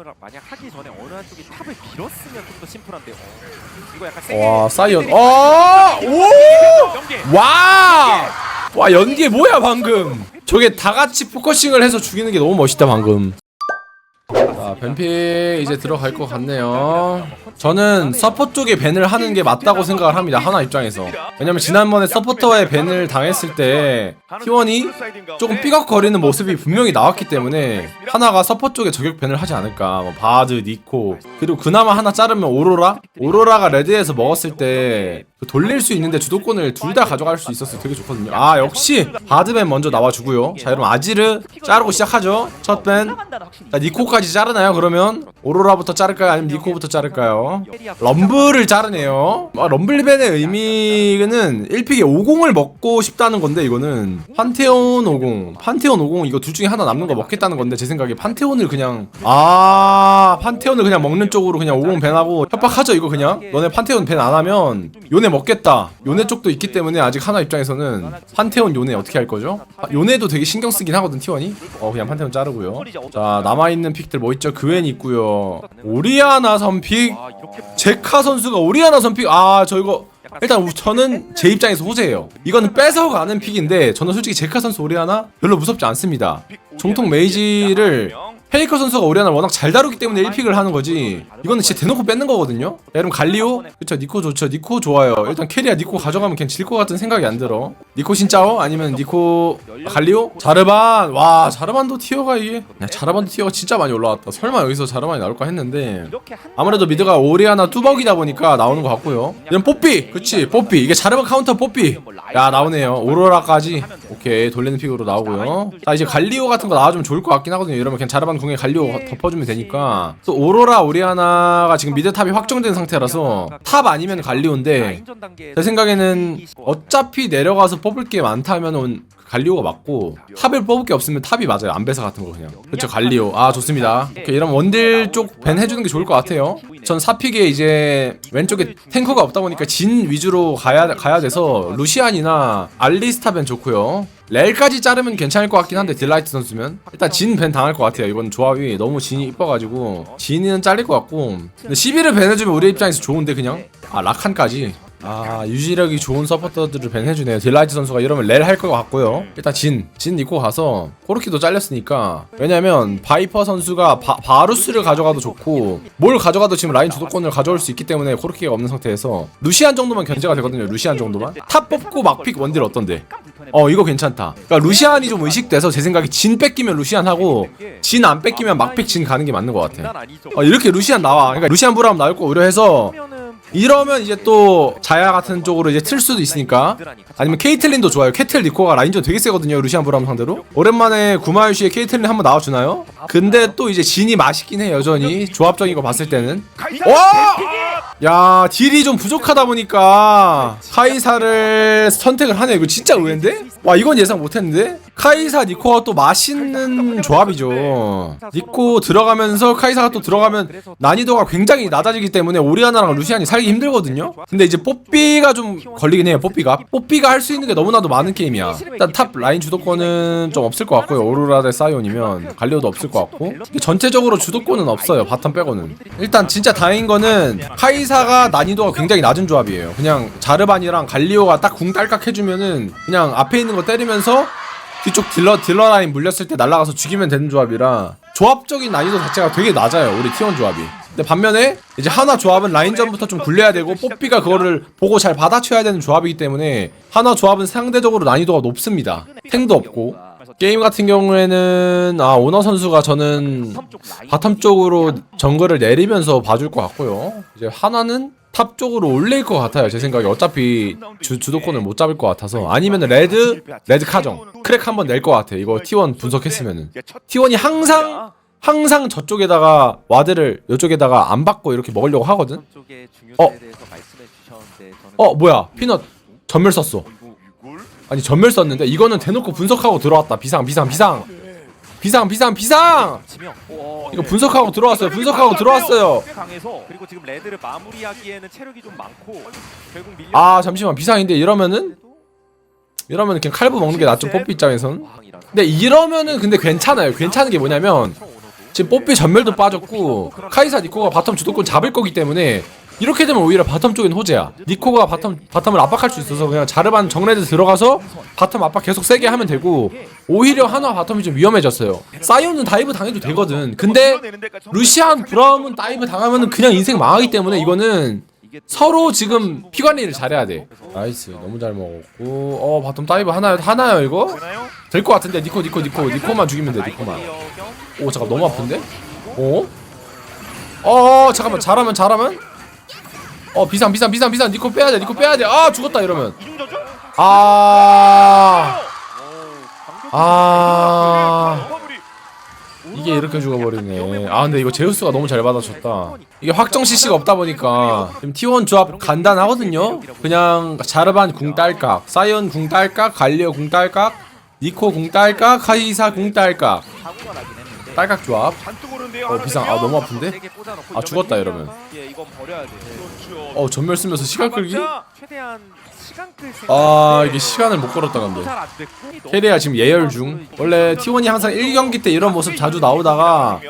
게임을 만약 하기 전에 어느 한쪽이 탑을 밀었으면 좀 더 심플한데 어, 이거 약간 세게 와 사이언 어! 오! 연계 와! 와 연기 뭐야 방금 저게 다 같이 포커싱을 해서 죽이는 게 너무 멋있다 방금 자 뱀픽 이제 들어갈 것 같네요. 저는 서포 쪽에 밴을 하는 게 맞다고 생각을 합니다 하나 입장에서. 왜냐면 지난번에 서포터의 밴을 당했을 때 T1이 조금 삐걱거리는 모습이 분명히 나왔기 때문에 하나가 서포 쪽에 저격 밴을 하지 않을까. 뭐 바드, 니코 그리고 그나마 하나 자르면 오로라? 오로라가 레드에서 먹었을 때그 돌릴 수 있는데 주도권을 둘 다 가져갈 수 있어서 되게 좋거든요. 아 역시 바드밴 먼저 나와주고요. 자 여러분 아지르 자르고 시작하죠. 첫밴. 자 니코까지 자르나요 그러면? 오로라부터 자를까요? 아니면 니코부터 자를까요? 럼블을 자르네요. 아, 럼블밴의 의미는 1픽에 50을 먹고 싶다는 건데 이거는. 판테온 50 판테온 50 이거 둘 중에 하나 남는 거 먹겠다는 건데 제 생각에 판테온을 그냥 아 판테온을 그냥 먹는 쪽으로 그냥 50 밴하고 협박하죠 이거 그냥? 너네 판테온 밴 안 하면 요네 먹겠다. 요네 쪽도 있기 때문에 아직 하나 입장에서는 판테온 요네 어떻게 할 거죠? 아, 요네도 되게 신경 쓰긴 하거든 T1이. 어 그냥 판테온 자르고요. 자 남아있는 픽들 뭐 있죠? 그웬 있고요. 오리아나 선픽. 아 이렇게 제카 선수가 오리아나 선픽. 아 저 이거 일단 우- 저는 제 입장에서 호재예요. 이거는 뺏어가는 픽인데 저는 솔직히 제카 선수 오리아나 별로 무섭지 않습니다. 정통 메이지를 페이커 선수가 오리아나를 워낙 잘 다루기 때문에 1픽을 하는 거지 이거는 진짜 대놓고 뺏는 거거든요 야, 여러분 갈리오? 그쵸 니코 좋죠 니코 좋아요 일단 캐리아 니코 가져가면 그냥 질 것 같은 생각이 안 들어 니코 신짜오? 아니면 니코 갈리오? 자르반 와 자르반도 티어가 이게 야, 자르반도 티어가 진짜 많이 올라왔다 설마 여기서 자르반이 나올까 했는데 아무래도 미드가 오리아나 뚜벅이다 보니까 나오는 것 같고요. 이런 뽀삐, 그치 뽀삐 이게 자르반 카운터 뽀삐. 야 나오네요. 오로라까지 오케이 돌리는 픽으로 나오고요. 자 이제 갈리오 같은 거 나와주면 좋을 것 같긴 하거든요. 이러면 그냥 자르반 궁에 갈리오 덮어주면 되니까. 또 오로라 오리아나가 지금 미드 탑이 확정된 상태라서 탑 아니면 갈리오인데 제 생각에는 어차피 내려가서 뽑을 게 많다면은 갈리오가 맞고 탑을 뽑을 게 없으면 탑이 맞아요. 안배사 같은 거 그냥. 그렇죠 갈리오. 아 좋습니다. 오케이 이런 원딜 쪽 밴 해주는 게 좋을 것 같아요. 전 사픽에 이제 왼쪽에 탱커가 없다 보니까 진 위주로 가야 가야 돼서 루시안이나 알리스타 밴 좋고요. 렐까지 자르면 괜찮을 것 같긴 한데 딜라이트 선수면 일단 진 밴 당할 것 같아요. 이번 조합이 너무 진이 이뻐가지고 진이는 잘릴 것 같고. 근데 11을 밴 해주면 우리 입장에서 좋은데 그냥? 아 라칸까지 아 유지력이 좋은 서포터들을 밴 해주네요. 딜라이트 선수가 이러면 렐 할 것 같고요. 일단 진, 진 입고 가서 코르키도 잘렸으니까 왜냐면 바이퍼 선수가 바, 바루스를 가져가도 좋고 뭘 가져가도 지금 라인 주도권을 가져올 수 있기 때문에 코르키가 없는 상태에서 루시안 정도만 견제가 되거든요 루시안 정도만. 탑 뽑고 막픽 원딜 어떤데? 어 이거 괜찮다. 그러니까 루시안이 좀 의식돼서 제 생각에 진 뺏기면 루시안 하고 진 안 뺏기면 막픽 진 가는 게 맞는 것 같아. 어 이렇게 루시안 나와. 그러니까 루시안 브라움 나올 거 우려해서 이러면 이제 또 자야 같은 쪽으로 이제 틀 수도 있으니까 아니면 케이틀린도 좋아요 케틀 니코가 라인전 되게 세거든요 루시안 브라움 상대로 오랜만에 구마유시의 케이틀린 한번 나와주나요? 근데 또 이제 진이 맛있긴 해 여전히 조합적인 거 봤을 때는 와! 야 딜이 좀 부족하다 보니까 카이사를 선택을 하네 이거 진짜 의외인데? 와 이건 예상 못했는데? 카이사 니코가 또 맛있는 조합이죠 니코 들어가면서 카이사가 또 들어가면 난이도가 굉장히 낮아지기 때문에 오리아나랑 루시안이 살기 힘들거든요. 근데 이제 뽀삐가 좀 걸리긴 해요 뽀삐가. 뽀삐가 할 수 있는 게 너무나도 많은 게임이야. 일단 탑 라인 주도권은 좀 없을 것 같고요. 오로라 대 사이온이면 갈리오도 없을 것 같고. 전체적으로 주도권은 없어요 바텀 빼고는. 일단 진짜 다행인 거는 카이사가 난이도가 굉장히 낮은 조합이에요. 그냥 자르반이랑 갈리오가 딱 궁 딸깍 해주면은 그냥 앞에 있는 거 때리면서 뒤쪽 딜러 딜러 라인 물렸을 때 날아가서 죽이면 되는 조합이라 조합적인 난이도 자체가 되게 낮아요 우리 T1 조합이. 근데 반면에 이제 하나 조합은 라인전부터 좀 굴려야 되고 뽀삐가 그거를 보고 잘 받아쳐야 되는 조합이기 때문에 하나 조합은 상대적으로 난이도가 높습니다. 탱도 없고. 게임 같은 경우에는 아 오너 선수가 저는 바텀 쪽으로 정글을 내리면서 봐줄 것 같고요. 이제 하나는 탑 쪽으로 올릴 것 같아요 제 생각에. 어차피 주, 주도권을 못 잡을 것 같아서. 아니면 레드 레드 카정 크랙 한번 낼 것 같아. 이거 T1 분석했으면은. T1이 항상 항상 저쪽에다가 와드를 이쪽에다가 안 받고 이렇게 먹으려고 하거든? 어? 어 뭐야? 피넛 전멸 썼어. 아니 전멸 썼는데 이거는 대놓고 분석하고 들어왔다. 비상 비상 비상. 비상 비상 비상! 지명. 오, 이거 분석하고 들어왔어요. 분석하고 들어왔어요. 꽤 강해서 그리고 지금 레드를 마무리하기에는 체력이 좀 많고 결국 밀려. 아 잠시만. 비상인데 이러면은 이러면은 그냥 칼부 먹는 게 낫죠 뽀삐 입장에선 근데 이러면은 근데 괜찮아요 괜찮은 게 뭐냐면 지금 뽀삐 전멸도 빠졌고 카이사 니코가 바텀 주도권 잡을 거기 때문에 이렇게 되면 오히려 바텀 쪽엔 호재야. 니코가 바텀 바텀을 압박할 수 있어서 그냥 자르반 정레드 들어가서 바텀 압박 계속 세게 하면 되고 오히려 한화 바텀이 좀 위험해졌어요. 사이온은 다이브 당해도 되거든. 근데 루시안 브라움은 다이브 당하면은 그냥 인생 망하기 때문에 이거는 서로 지금 피관리를 잘해야 돼. 나이스 너무 잘 먹었고 어 바텀 다이브 하나요 하나요 이거? 될 것 같은데 니코 니코 니코 니코만 죽이면 돼 니코만. 오 잠깐 너무 아픈데? 어? 어 잠깐만 잘하면 잘하면? 어 비상 비상 비상 비상 니코 빼야 돼 니코 빼야 돼아 죽었다 이러면 이중저죠? 아 아. 이게 이렇게 죽어버리네. 아 근데 이거 제우스가 너무 잘 받아줬다. 이게 확정 CC가 없다 보니까 지금 T1 조합 간단하거든요. 그냥 자르반 궁 딸깍 사이언 궁 딸깍 갈리오 궁 딸깍 니코 궁 딸깍 카이사 궁 딸깍 딸깍 조합. 어 비상 아 너무 아픈데? 아, 죽었다, 이러면. 예 이건 버려야 돼 그렇죠. 어 전멸 쓰면서 시간 끌기? 최대한 시간 끌 생각 아 이게 시간을 못 걸었다 근데 잘안 됐고 캐리아 지금 예열 중 원래 T1이 항상 1경기 때 이런 모습 자주 나오다가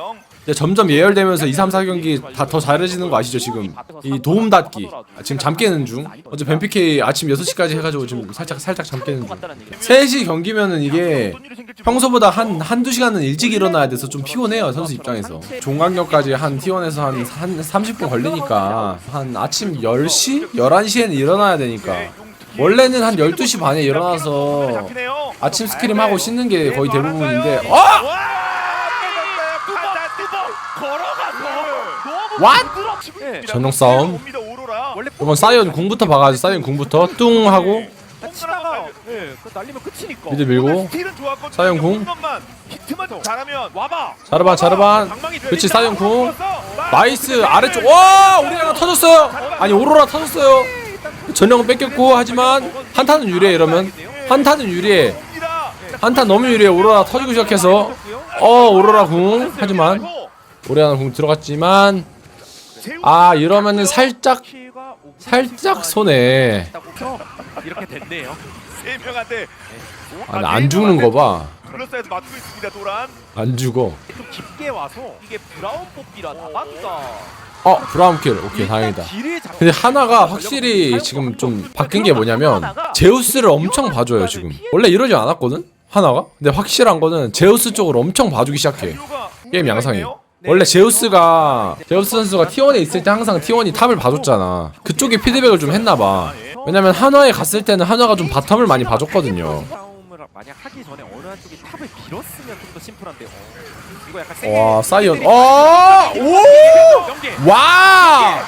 이제 점점 예열되면서 2, 3, 4경기 다 더 잘해지는 거 아시죠 지금? 이 도움 닫기. 아, 지금 잠 깨는 중. 어제 벤피케이 아침 6시까지 해가지고 지금 살짝 살짝 잠 깨는 중. 간단한 얘기 3시 경기면은 이게 평소보다 한 한두 시간은 일찍 일어나야 돼서 좀 피곤해요 선수 입장에서. 종강역까지 한 T1에서 한, 한 30분 걸리니까 한 아침 10시? 11시에는 일어나야 되니까. 원래는 한 12시 반에 일어나서 아침 스크림 하고 씻는 게 거의 대부분인데 어! 예. 전용 싸움. 이건 사이언 궁부터 박아야지 사이언 궁부터. 뚱 하고. 치다가 예, 그 날리면 끝이니까. 미드 밀고. 좋았거든요. 사이언 궁. 잘하면 와봐. 자르반 자르반 그렇지 사이언 궁. 나 나이스 아래쪽. 와 우리 하나 터졌어요. 아니 오로라 터졌어요. 전령은 뺏겼고 하지만 한타는 유리해 이러면. 한타는 유리해. 한타 너무 유리해. 오로라 터지고 시작해서. 어 오로라 궁. 하지만 우리 하나 궁 들어갔지만 아 이러면은 살짝 살짝 손해. 이렇게 됐네요. 세 명한테 아니 안 죽는 거봐안 둘러싸여서 맞고 있습니다. 도란. 죽어. 좀 깊게 와서 이게 브라운 뽑기라 나갔다. 어 브라운킬. 오케이 다행이다. 근데 하나가 확실히 지금 좀 바뀐 게 뭐냐면 제우스를 엄청 봐줘요 지금. 원래 이러지 않았거든? 하나가? 근데 확실한 거는 제우스 쪽을 엄청 봐주기 시작해. 게임 양상이 원래 제우스가 제우스 선수가 T1에 있을 때 항상 T1이 탑을 봐줬잖아 그쪽에 피드백을 좀 했나봐 왜냐면 한화에 갔을 때는 한화가 좀 바텀을 많이 봐줬거든요 싸움을 만약 하기 전에 어느 한쪽이 탑을 밀었으면 좀 더 심플한데 어, 이거 약간 세게 와 사이언 어! 오! 연계 와!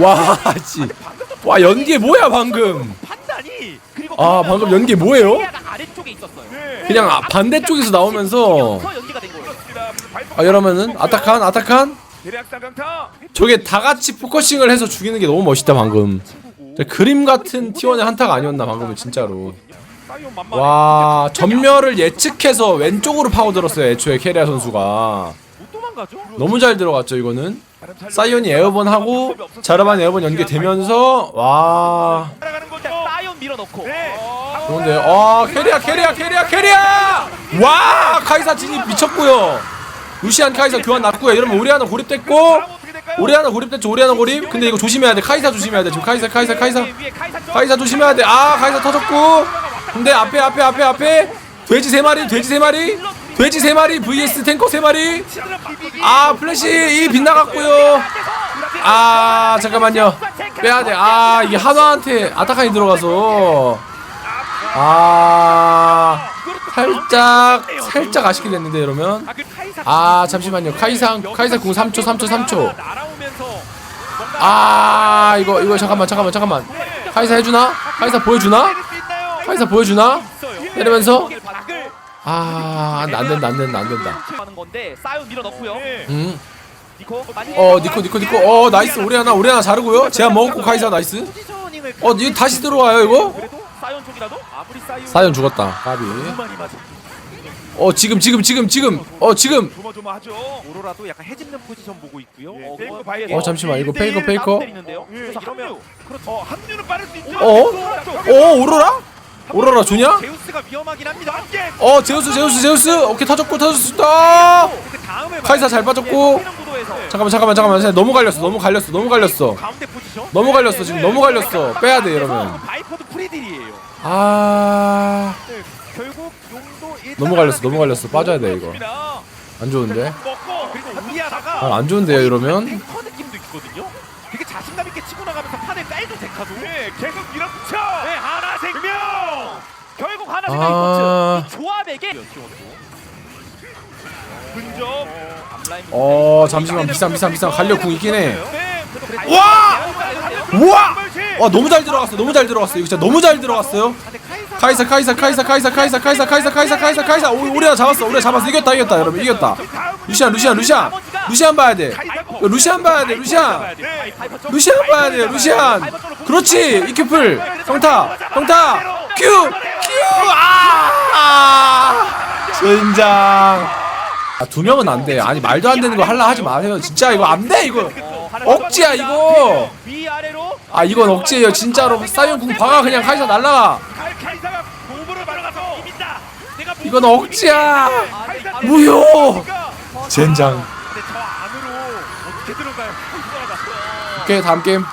와, 씨. 와, 연계 뭐야, 방금? 아, 방금 연계 뭐예요? 있었어요 그냥 아, 반대쪽에서 나오면서 아, 이러면은 아타칸, 아타칸? 저게 다 같이 포커싱을 해서 죽이는 게 너무 멋있다, 방금. 그림 같은 T1의 한타가 아니었나, 방금은 진짜로. 와, 전멸을 예측해서 왼쪽으로 파고들었어요, 애초에 캐리아 선수가. 너무 잘 들어갔죠, 이거는. 사이언이 에어본 하고, 자르반 에어본 연계되면서, 와. 좋은데 아 캐리아 캐리아 캐리아 캐리아 와 카이사 진입 미쳤고요 루시안 카이사 교환 났고요. 이러면 우리 하나 고립됐고 하나 고립됐죠. 우리 하나 고립. 근데 이거 조심해야 돼. 카이사 조심해야 돼. 지금 카이사 카이사 카이사. 카이사 조심해야 돼아 카이사 터졌고. 근데 앞에 앞에 앞에 앞에. 돼지 세 마리 돼지 세 마리. 돼지 세 마리 vs 탱커 세 마리. 아 플래시 이 빗나갔고요. 아 잠깐만요. 빼야 돼아 이게 한화한테 아타칸이 들어가서. 아 살짝 살짝 아쉽게 됐는데 이러면. 그 카이사 아 잠시만요. 카이사 카이사 궁 3초 3초 3초. 날아오면서 뭔가 아 이거 이거 잠깐만 잠깐만 잠깐만. 카이사 해주나? 카이사 보여주나? 카이사 보여주나. 때리면서? 밖을 아안 된다 안 된다 안 된다. 사이언 밀어넣고요. 음어 니코 니코 니코. 어 나이스. 우리 하나 자르고요. 제가 먹었고 카이사 나이스. 어 이거 다시 들어와요 이거 사이언 쪽이라도 아무리 사이언 사연 죽었다 까비 너무 많이 맞아. 어 지금 지금 지금 지금 어 지금 조마조마하죠. 오로라도 약간 해집는 포지션 보고 있고요. 예, 어, 페이커 뭐, 봐야 어 잠시만 이거 페이커 페이커 때리는데요. 예, 그래서 합류. 어, 합류는 빠를 수 있죠. 어? 어 오로라 오로라 주냐? 제우스가 위험하긴 합니다. 어 제우스 제우스 제우스 오케이 터졌고 터졌다 그 카이사 잘 빠졌고. 잠깐만 잠깐만 잠깐만 잠깐만. 너무 갈렸어 너무 갈렸어 너무 갈렸어. 너무 갈렸어 지금 너무 갈렸어 빼야 돼 이러면 바이퍼도 프리딜이에요. 아 네, 너무 갈렸어 너무 갈렸어 빠져야 돼 이거 안 좋은데 우리하다가 아, 안 좋은데요 이러면 탱커 느낌도 있거든요. 되게 자신감 있게 치고 나가면서 데카도. 네 계속 네 생명. 생명이 아. 코트. 이 조합에게 근접 어 잠시만 비싼 비싼 비싼 갈려 궁 있긴 해. 네 와! 우와! 와 너무 잘 들어갔어 너무 잘 들어갔어. 이거 진짜 너무 잘 들어갔어요. 카이사 카이사 카이사 카이사 카이사 카이사 카이사 카이사 카이사 카이사. 오, 우리가 잡았어 우리가 잡았어. 이겼다 이겼다 여러분 이겼다. 루시안 루시안 루시안. 루시안 봐야 돼. 이거 루시안 봐야 돼 루시안. 루시안 봐야 돼 루시안. 그렇지 이큐플. 평타 평타 큐 큐아! 젠장. 아 두 명은 안 돼. 아니 말도 안 되는 거 할라 하지 마세요. 진짜 이거 안 돼 이거. 억지야 이거. 위아래로 아 이건 억지예요. 진짜로. 사이언 궁 박아 그냥 카이사 날라가. 카이사가 몸으로 말아가서 이긴다 내가 이건 억지야. 아, 무효. 젠장. 근데 저 안으로 어떻게 들어가요 이거가 오케이 다음 게임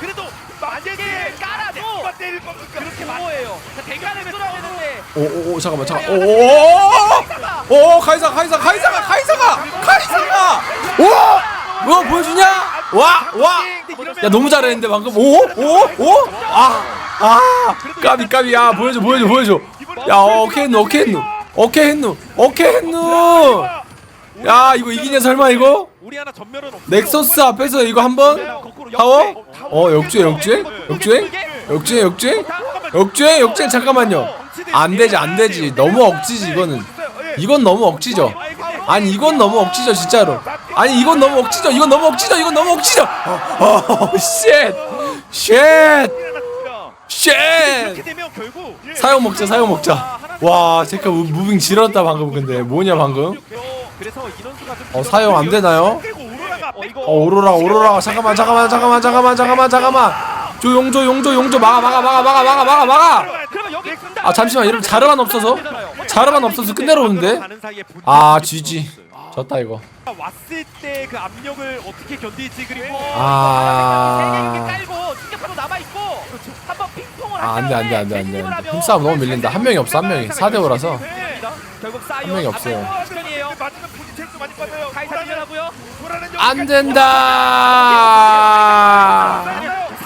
그래도 만약에 깔아도 누가 때릴 겁니까 그렇게 뭐예요? 대가를 뚫어야 되는데 오오오 잠깐만 잠깐. 오오오 카이사 카이사 카이사가 카이사가 카이사가. 오! 뭐야 보여주냐? 와 와 야 너무 잘했는데 방금. 오 오 오 아 아. 까비 까비. 야 보여줘 보여줘 보여줘. 야 오케이 했누 오케이 했누 오케이 했누 오케이 했누 야 이거 이기냐 설마 이거. 넥서스 앞에서 이거 한번? 타워? 어 역주행 역주행? 역주행? 역주행 역주행? 역주행 역주행? 잠깐만요 안 되지 안 되지. 너무 억지지 이거는. 이건 너무 억지죠. 아니 이건 너무 억지죠 진짜로. 아니 이건 너무 억지죠. 이건 너무 억지죠. 이건 너무 억지죠. 어쉣쉣쉣. 되면 결국 사용 먹자 사용 먹자. 와 무- 무빙 지렸다 방금 근데. 뭐냐 방금? 어 사용 안 되나요? 어어 오로라 오로라. 잠깐만 잠깐만 잠깐만 잠깐만 잠깐만 잠깐만. 조용조 용조 용조. 막아 막아 막아 막아 막아 막아 막아 아 잠시만 이런 자르만 없어서 자르만 없어서 끝내러 오는데 아 GG 졌다 이거 왔을 때 그 압력을 어떻게 견디지 그리고 아 아, 안 돼, 안 돼, 안 돼, 안 돼. 안 돼. 힘싸움 너무 밀린다. 한 명이 없어, 한 명이. 4대5라서. 한 명이 없어요. 안 된다!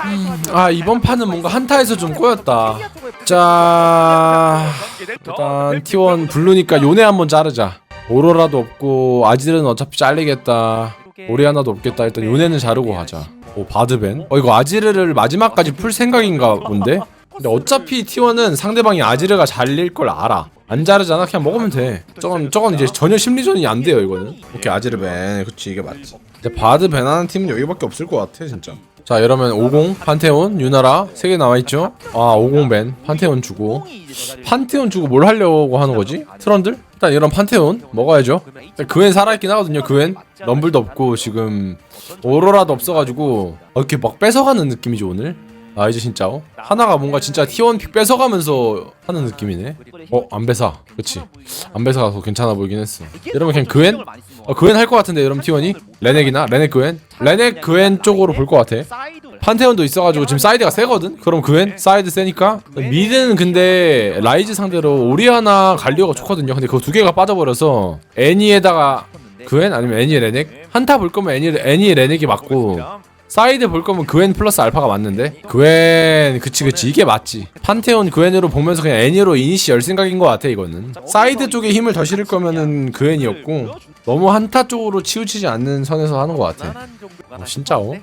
음. 아 이번 판은 뭔가 한타에서 좀 꼬였다. 자 일단 T1 블루니까 요네 한번 자르자. 오로라도 없고 아지르는 어차피 잘리겠다. 오리아나도 없겠다. 일단 요네는 자르고 가자. 오 바드벤? 어 이거 아지르를 마지막까지 풀 생각인가 본데? 근데 어차피 T1은 상대방이 아지르가 잘릴 걸 알아. 안 자르잖아? 그냥 먹으면 돼. 저건 저건 이제 전혀 심리전이 안 돼요 이거는. 오케이 아지르벤. 그치 이게 맞지. 이제 바드벤 하는 팀은 여기밖에 없을 것 같아 진짜 자 이러면 50 판테온 유나라 3개 나와있죠? 아 50벤 판테온 주고. 판테온 주고 뭘 하려고 하는 거지? 트런들? 일단 이런 판테온 먹어야죠. 그웬 살아있긴 하거든요 그웬. 럼블도 없고 지금 오로라도 없어가지고 어, 이렇게 막 뺏어가는 느낌이죠 오늘 아 이제 진짜 어? 하나가 뭔가 진짜 T1 픽 뺏어가면서 하는 느낌이네 어? 안 배사 그치 안 배사가 더 괜찮아 보이긴 했어 이러면 그냥 그웬? 어 그웬 할 것 같은데 이러면 T1이? 레넥이나? 레넥 그웬? 레넥 그웬 쪽으로 볼 것 같아 판테온도 있어가지고 지금 사이드가 세거든? 그럼 그웬? 사이드 세니까 미드는 근데 라이즈 상대로 오리아나 갈리오가 좋거든요 근데 그두 개가 빠져버려서 애니에다가 그웬? 아니면 애니 레넥? 한타 볼 거면 애니, 애니 레넥이 맞고 사이드 볼 거면 그웬 플러스 알파가 맞는데? 그웬 그치 그치. 이게 맞지. 판테온 그웬으로 보면서 그냥 애니로 이니시 열 생각인 것 같아 이거는. 사이드 쪽에 힘을 더 실을 거면은 그웬이었고 너무 한타 쪽으로 치우치지 않는 선에서 하는 것 같아. 어, 진짜오?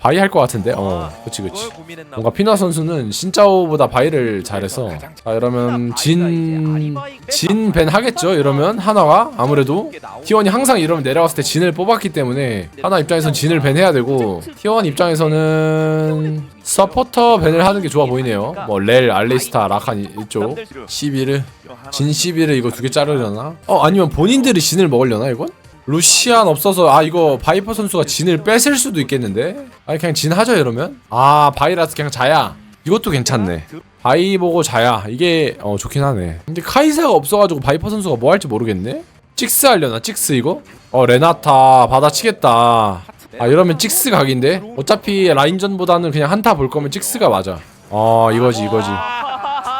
바이 할 것 같은데? 어. 그치 그치. 뭔가 피나 선수는 신짜오보다 바이를 잘해서 자 이러면 진... 진 벤 하겠죠. 이러면 하나가 아무래도 T1이 항상 이러면 내려갔을 때 진을 뽑았기 때문에 하나 입장에선 진을 벤 해야 되고 T1 입장에서는 서포터 벤을 하는 게 좋아 보이네요. 뭐 렐, 알리스타, 라칸 이- 이쪽. 시비르 진 시비르 이거 두 개 자르려나? 어 아니면 본인들이 진을 먹으려나 이건? 루시안 없어서 아 이거 바이퍼 선수가 진을 뺏을 수도 있겠는데? 아니 그냥 진 하죠 이러면? 아 바이라스 그냥 자야. 이것도 괜찮네. 바이 보고 자야. 이게 어 좋긴 하네. 근데 카이사가 없어가지고 바이퍼 선수가 뭐 할지 모르겠네? 찍스 하려나? 찍스 이거? 어 레나타 받아치겠다. 아 이러면 찍스 각인데? 어차피 라인전보다는 그냥 한타 볼 거면 찍스가 맞아. 어 이거지 이거지.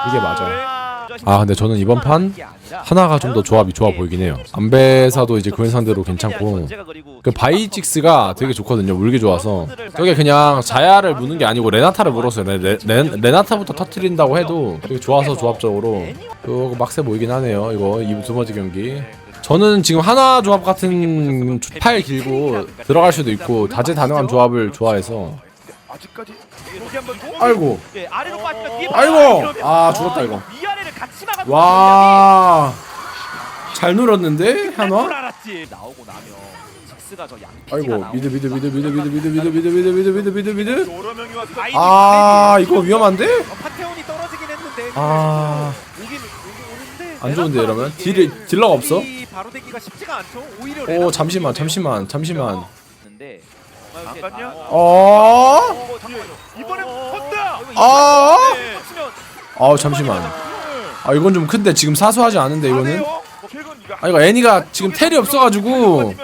이게 맞아요 아 근데 저는 이번 판 하나가 좀 더 조합이 좋아 보이긴 해요. 안배사도 이제 그웬 상대로 괜찮고. 그 바이직스가 되게 좋거든요. 물기 좋아서. 저게 그냥 자야를 무는 게 아니고 레나타를 물었어요. 레, 레, 레, 레나타부터 터트린다고 해도 되게 좋아서 조합적으로. 그거 막세 보이긴 하네요. 이거 이 두 번째 경기. 저는 지금 하나 조합 같은 팔 길고 들어갈 수도 있고 다재다능한 조합을 좋아해서. 아직까지 여기 한번 아이고 예, 아래로 빠지면 뒤에 아이고! 이러면 아, 죽었다, 이거. 위아래를 같이 막아 와. 잘 눌렀는데 한화? 알았지 나오고 나면 직스가 저 양피지가 아이고 미드 미드 미드 미드 미드 미드 미드 미드 미드 미드 미드 미드 여러 명이 와서 아 이거 위험한데? 어, 판테온이 떨어지긴 했는데 아. 오긴 오긴 오는데 안 좋은데 이러면 딜이 딜러가 없어? 이 바로 되기가 쉽지가 않죠. 오히려 오 레나타 잠시만. 잠시만 잠시만 안 갔냐? 어? 어, 잠깐만요. 이번엔 어, 헛다! 어, 아? 네. 아 잠시만 아 이건 좀 큰데 지금 사소하지 않은데 이거는 아 이거 애니가 지금 텔이 없어가지고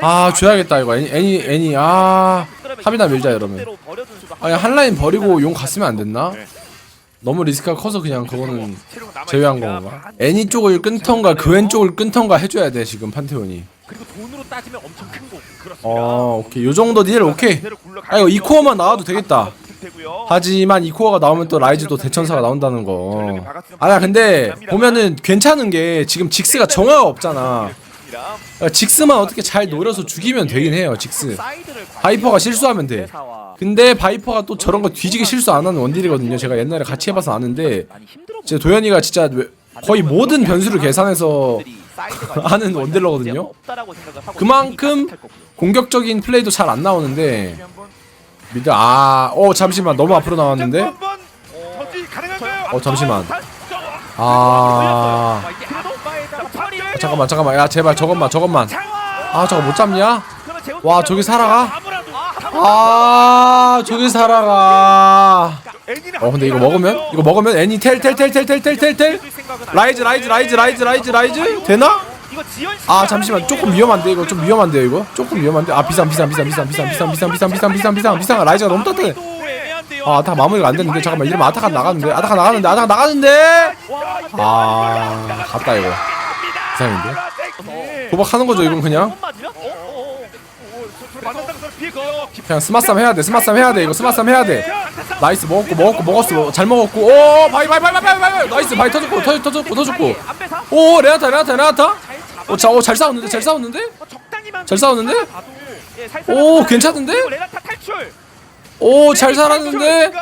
아 줘야겠다 이거 애니 애니 애니 아 탑이나 밀자 이러면 아니 한 라인 버리고 용 갔으면 안 됐나? 너무 리스크가 커서 그냥 그거는 제외한 건가? 애니 쪽을 끊던가 그웬 쪽을 끊던가 해줘야 돼 지금 판테온이 그리고 돈으로 따지면 엄청 큰 거. 어 오케이. 요 정도 딜 오케이. 아 이거 이 코어만 나와도 되겠다. 하지만 이 코어가 나오면 또 라이즈도 대천사가 나온다는 거. 아야 근데 보면은 괜찮은 게 지금 직스가 정화가 없잖아. 야, 직스만 어떻게 잘 노려서 죽이면 되긴 해요 직스. 바이퍼가 실수하면 돼. 근데 바이퍼가 또 저런 거 뒤지게 실수 안 하는 원딜이거든요. 제가 옛날에 같이 해봐서 아는데 진짜 도현이가 진짜 왜- 거의 모든 변수를 계산해서 하는 원딜러거든요. 그만큼 공격적인 플레이도 잘 안 나오는데 미드 아어 잠시만. 너무 앞으로 나왔는데? 어, 잠시만. 아 아, 잠깐만 잠깐만. 야 제발 저것만 저것만. 아 저거 못 잡냐? 와 저기 살아가 아 저기 살아가 어 근데 이거 먹으면 이거 먹으면 애니 텔 텔 텔 텔 텔 텔 텔 텔 라이즈 라이즈 라이즈 라이즈 라이즈 라이즈 되나 아 잠시만 조금 위험한데 이거 좀 위험한데 이거 조금 위험한데 아 비상 비상 비상 비상 비상 비상 비상 비상 비상 비상 비상 비상 라이즈가 너무 따뜻해 아 아타가 마무리가 안 됐는데 잠깐만 이러면 아타가 나가는데 아타가 나가는데 아타가 나가는데 아 갔다 이거 이상인데 도박하는 거죠 이건 그냥 그냥 스마쌈 해야 돼 스마쌈 해야 돼 이거 스마쌈 해야 돼. 나이스 먹었고 먹었고 먹었어. 잘 먹었고. 오 바이 바이 바이 바이 바이 바이 나이스 바이 터졌고 터졌 터졌고 터졌고. 오 레나타 레나타 레나타. 오잘 싸웠는데? 잘 싸웠는데? 잘 싸웠는데? 오 괜찮은데. 오 잘 살았는데?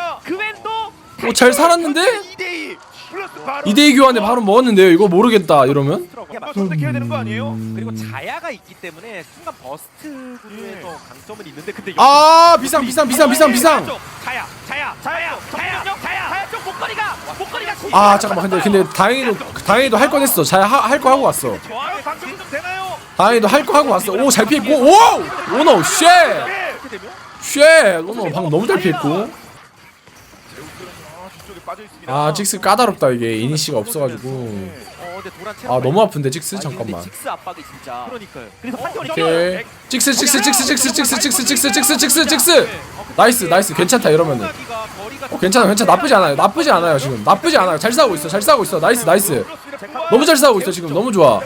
오 잘 살았는데 2대2 플러스 바로 2대2 교환에 바로 먹었는데요. 이거 모르겠다 이러면? 선택해야 되는 거 아니에요? 그리고 자야가 있기 때문에 순간 버스트 구도에서 강점은 있는데 근데 아 비상 비상 비상 비상 비상. 자야 자야 자야 자야 자야 자야 쪽 목걸이가 목걸이가 아 잠깐만. 근데 근데 다행히도 다행히도 할거 했어. 잘할거 하고 왔어? 다행히도 할 거 하고 왔어. 오 잘 피했고. 오! 오너 쉣! 네. 이렇게 되면? 쉣! 오너 방금 너무 잘 피했고 아 뒤쪽에 빠져 있습니다. 아 직스 까다롭다 이게 이니시가 없어가지고 어아 너무 아픈데 직스 잠깐만 오케이 직스 직스 직스 직스 직스 직스 직스 직스 직스 직스 나이스 나이스 괜찮다 이러면은 어 괜찮아 괜찮아 나쁘지 않아요 나쁘지 않아요 지금 나쁘지 않아요 잘 싸우고 있어 잘 싸우고 있어 나이스 나이스 너무 잘 싸우고 있어 지금 너무 좋아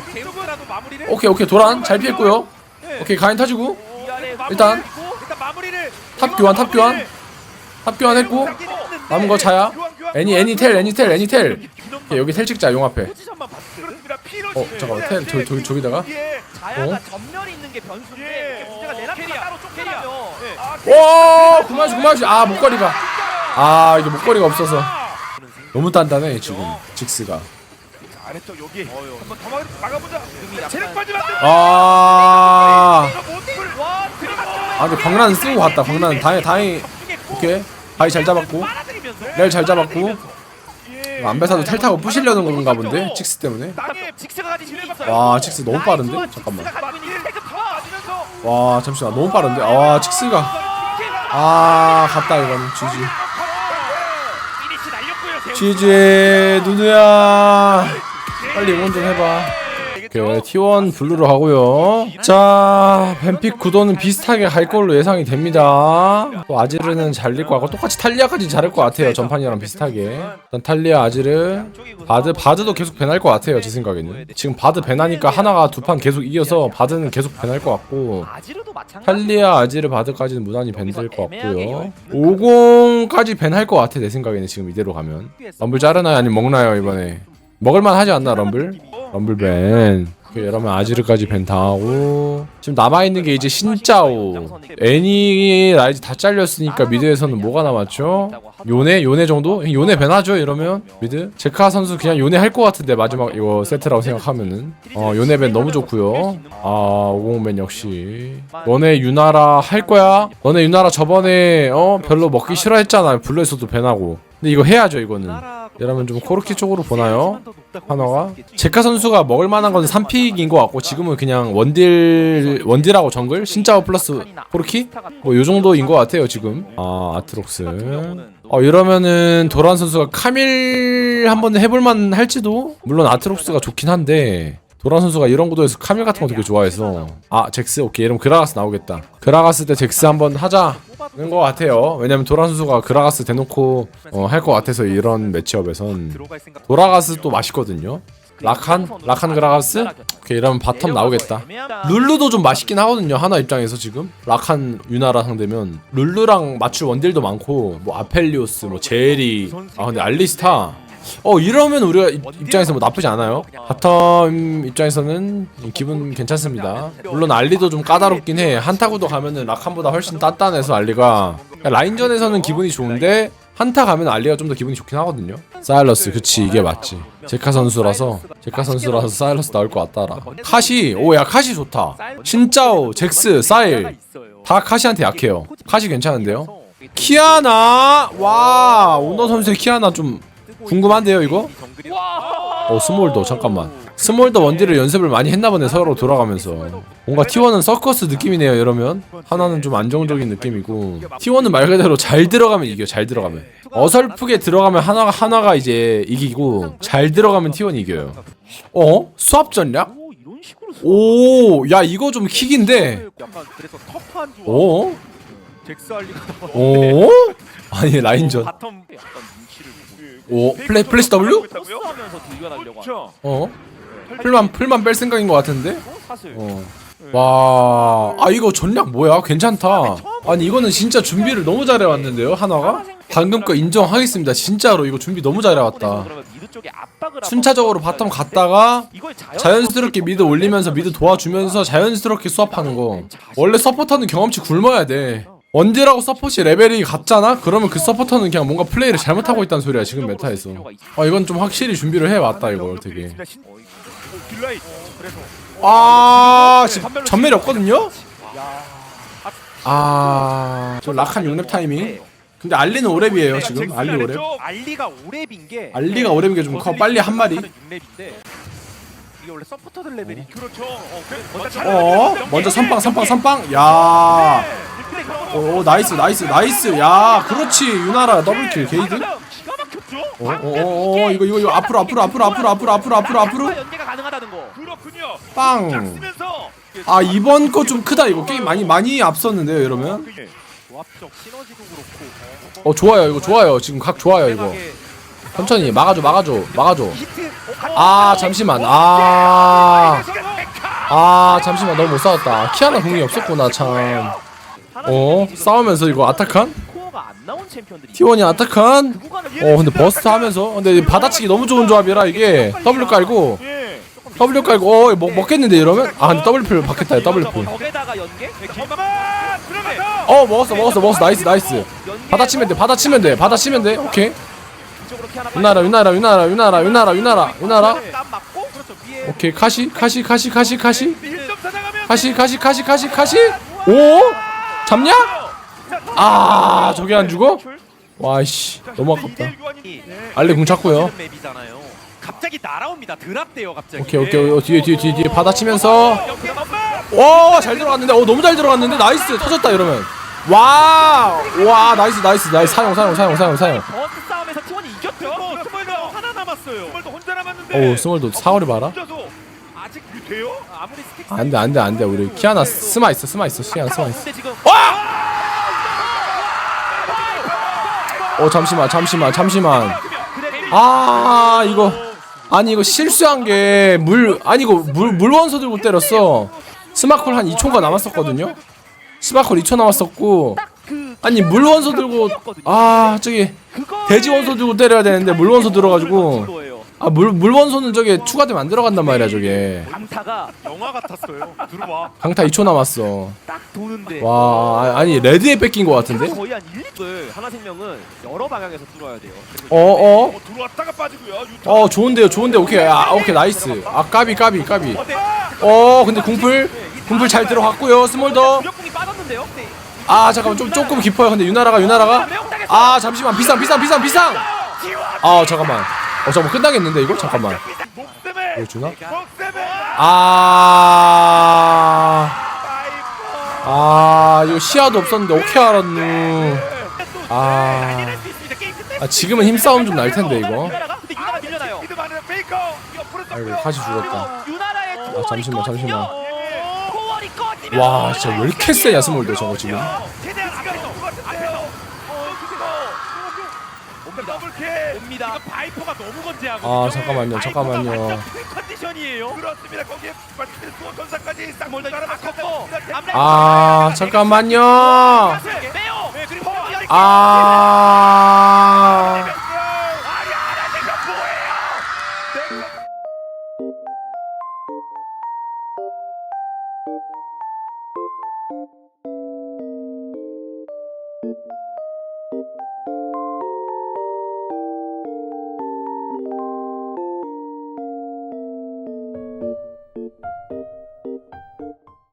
오케이 오케이 도란 잘 피했고요 오케이 가인 위아래 일단 탑 교환 탑 교환 탑 교환했고 남은 거 자야? 애니 애니 텔 애니 텔 애니 텔. 오케이, 여기 텔 찍자 용 앞에. 어 잠깐만 텔 저기 저기 저기다가? 예. 자야가 어? 전면이 있는 게 변수인데 예. 이게 문제가 레나타가 따로 쫓겨나면 아, 오 구마시 구마시. 아 목걸이가. 아 이게 목걸이가 없어서. 너무 단단해 지금 직스가. 아래쪽 여기. 한번 더 막- 막아보자. 체력 빠지면 안 돼. 아. 아 근데 광란 쓰고 갔다. 광란 다행 다행히 오케이. 바위 잘 잡았고 날 잘 잡았고. 안배사도 탈타고 푸시려는 건가 본데 칙스 때문에. 와 칙스 너무 빠른데? 잠깐만. 와 잠시만. 너무 빠른데? 와 칙스가. 아 갔다 이거는. 아, 지지. 아, 지지 누누야. 빨리 응원 좀 해봐. 그 T1 블루로 하고요. 자 뱀픽 구도는 비슷하게 갈 걸로 예상이 됩니다. 또 아지르는 잘릴 것 같고 똑같이 탈리아까지 잘할 것 같아요. 전판이랑 비슷하게. 일단 탈리아 아지르 바드 바드도 계속 배날 것 같아요 제 생각에는. 지금 바드 배나니까 하나가 두 판 계속 이겨서 바드는 계속 배날 것 같고. 탈리아 아지르 바드까지는 무난히 밴될 것 같고요. 50까지 밴할 것 같아 내 생각에는 지금 이대로 가면. 럼블 자르나요? 아니면 먹나요 이번에? 먹을만 하지 않나 럼블? 럼블 밴 오케이, 이러면 아지르까지 밴 당하고 지금 남아있는 게 이제 신짜오 애니 라이즈 다 잘렸으니까 미드에서는 뭐가 남았죠? 요네? 요네 정도? 요네 밴하죠 이러면 미드? 제카 선수 그냥 요네 할 것 같은데 마지막 이거 세트라고 생각하면은 어 요네 밴 너무 좋고요 아 오공밴 역시 너네 유나라 할 거야? 너네 유나라 저번에 어 별로 먹기 싫어했잖아 블루에서도 밴하고 근데 이거 해야죠 이거는 이러면 좀 코르키 쪽으로 보나요? 하나가? 제카 선수가 먹을 만한 건 3픽인 것 같고 지금은 그냥 원딜 원딜하고 정글 신짜오 플러스 코르키? 뭐 요 정도인 것 같아요 지금. 아 아트록스. 어 이러면은 도란 선수가 카밀 한번 해볼만 할지도? 물론 아트록스가 좋긴 한데 도란 선수가 이런 구도에서 카밀 같은 거 되게 좋아해서. 아 잭스 오케이. 이러면 그라가스 나오겠다. 그라가스 때 잭스 한번 하자는 것 같아요. 왜냐면 도란 선수가 그라가스 대놓고 어, 할 것 같아서 이런 매치업에선. 도라가스 또 맛있거든요. 라칸? 라칸 그라가스? 오케이 이러면 바텀 나오겠다. 룰루도 좀 맛있긴 하거든요 하나 입장에서 지금. 라칸 유나라 상대면. 룰루랑 맞출 원딜도 많고 뭐 아펠리오스 뭐 제리. 아 근데 알리스타 어 이러면 우리가 입- 입장에서 뭐 나쁘지 않아요. 바텀 입장에서는 기분 괜찮습니다. 물론 알리도 좀 까다롭긴 해. 한타구도 가면은 라칸보다 훨씬 단단해서 알리가. 라인전에서는 기분이 좋은데 한타 가면 알리가 좀 더 기분이 좋긴 하거든요. 사일러스 그치 이게 맞지. 제카 선수라서 제카 선수라서 사일러스 나올 것 같다라. 카시 오야 카시 좋다. 신짜오 잭스 사일. 다 카시한테 약해요. 카시 괜찮은데요? 키아나 와 오너 선수의 키아나 좀 궁금한데요 이거? 어 스몰더 잠깐만. 스몰더 원딜을 연습을 많이 했나 보네 서로 돌아가면서. 뭔가 T1은 서커스 느낌이네요 이러면. 하나는 좀 안정적인 느낌이고. T1은 말 그대로 잘 들어가면 이겨 잘 들어가면. 어설프게 들어가면 하나가 하나가 이제 이기고 잘 들어가면 T1이 이겨요. 어? 수압 전략? 오오야 이거 좀 킥인데. 줄 어? 알리가 어? 아니 라인전 오 플레 플래시 W? 하는 그렇죠. 어? 풀만 풀만 뺄 생각인 것 같은데? 어. 와, 아 이거 전략 뭐야? 괜찮다. 아니 이거는 진짜 준비를 너무 잘해 왔는데요, 하나가? 방금 거 인정하겠습니다. 진짜로 이거 준비 너무 잘해 왔다. 그러면 미드 쪽에 압박을 순차적으로 한번 바텀 갔다가 이걸 자연스럽게 미드 올리면서 미드 도와주면서 자연스럽게 수합하는 거. 원래 서포터는 경험치 굶어야 돼. 원딜하고 서폿이 레벨이 같잖아? 그러면 그 서포터는 그냥 뭔가 플레이를 잘못하고 있다는 소리야 지금 메타에서. 아 이건 좀 확실히 준비를 해왔다 이거 되게. 딜라이. 그래서 아 지금 전멸이 없거든요? 아... 저 라칸 6렙 타이밍 근데 알리는 5렙이에요 지금 알리 5렙 알리가 오랩인 게 알리가 5렙인 게 좀 커 빨리 한 마리 6렙인데 이게 원래 서포터들 레벨이 그렇죠. 어. 먼저 어? 먼저 선빵 선빵 선빵? 야. 오, 나이스 나이스 나이스. 야 그렇지 유나라. 더블킬 게이드. 기가 막혔죠? 어어어 이거 이거 이거 앞으로 앞으로 앞으로 앞으로 앞으로 앞으로 앞으로 앞으로. 연계가 가능하다는 거. 그렇군요. 빵. 쓰면서. 아 이번 거 좀 크다. 이거 게임 많이 많이 앞섰는데요 이러면. 그게 조합적 시너지도 그렇고. 어 좋아요 이거 좋아요. 지금 각 좋아요 이거. 천천히 막아줘 막아줘 막아줘. 히트. 아 잠시만 아아 잠시만 너무 못 싸웠다 키아나 궁이 없었구나 참 어? 싸우면서 이거 아타칸? 코어가 안 나온 챔피언들이. T1이 아타칸? 어 근데 버스트 하면서 근데 이 받아치기 너무 좋은 조합이라 이게 W 깔고 예. W 깔고 어 먹, 먹겠는데 이러면? 아 근데 W풀 받겠다 들어가서 어 먹었어 먹었어 먹었어 나이스 나이스 받아치면 돼 받아치면 돼 받아치면 돼 오케이 유나라 유나라 유나라 유나라 유나라 유나라 유나라 그렇죠 오케이 카시 카시 카시 카시 카시 1점 사냥하면 카시 카시 카시 카시 카시 오? 잡냐? 아 저게 안 죽어? 와이씨 너무 아깝다 알리 궁 찾고요 맵이잖아요. 갑자기 날아옵니다. 드랍돼요 갑자기. 오케이 오케이 어, 뒤에 뒤에 뒤에 뒤에 받아치면서. 와잘 들어갔는데 어 너무 잘 들어갔는데 나이스 터졌다 이러면 와와 나이스 나이스 나이스 사용 사용 사용 사용 사용 버스 싸움에서 T1이 이겼죠. 어우 스몰도 사거리 봐라 혼자서 아직 돼요? 아무리 스틱 안돼 안돼 안돼. 우리 키아나 스마 있어 스마 있어 키아나 스마 있어. 지금 어 잠시만 잠시만 잠시만. 아 이거 아니 이거 실수한 게 물 아니 이거 물 물원소 들고 때렸어. 스마콜 한 2초가 남았었거든요? 스마콜 2초 남았었고 그 아니 물원소 들고 아 저기 돼지 원소 들고 때려야 되는데 물원소 들어가지고. 아 물 물원소는 저게 추가되면 안 들어간단 말이야 저게 강타가 영화 같았어요. 들어봐. 강타 2초 남았어 딱 도는데 와 아- 아니 레드에 뺏긴 거 같은데 거의 한 1, 2을 하나 생명은 여러 방향에서 뚫어야 돼요. 그리고 어어 어, 들어왔다가 빠지고요. 어 좋은데요 좋은데 오케이 아 오케이 나이스 아 까비 까비 까비 어때? 어 근데 궁풀 궁풀 잘 들어갔고요 스몰더 빠졌는데요. 네. 아 잠깐만 좀 조금 깊어요 근데 유나라가 유나라가. 아 잠시만 비상 비상 비상 비상 아 잠깐만 어 잠깐 끝나겠는데 이거 잠깐만. 이거 주나. 아. 아 이거 시야도 없었는데 오케이 알았누 아, 아 지금은 힘싸움 좀 날 텐데 이거 아이고 카시 죽었다 아, 잠시만, 잠시만. 와 진짜 왜 이렇게 세냐 스몰더 저거 지금 최대한 시간이 없을 것 같은데요. 어, 그거. 더블캐. 옵니다. 이거 바이퍼가 너무 건재하고. 아 잠깐만요 잠깐만요 컨디션이에요. 그렇습니다. 거기에 마틴 수원 전사까지 싹 몰고 바꿨고. 아 잠깐만요 빼요. 네, 아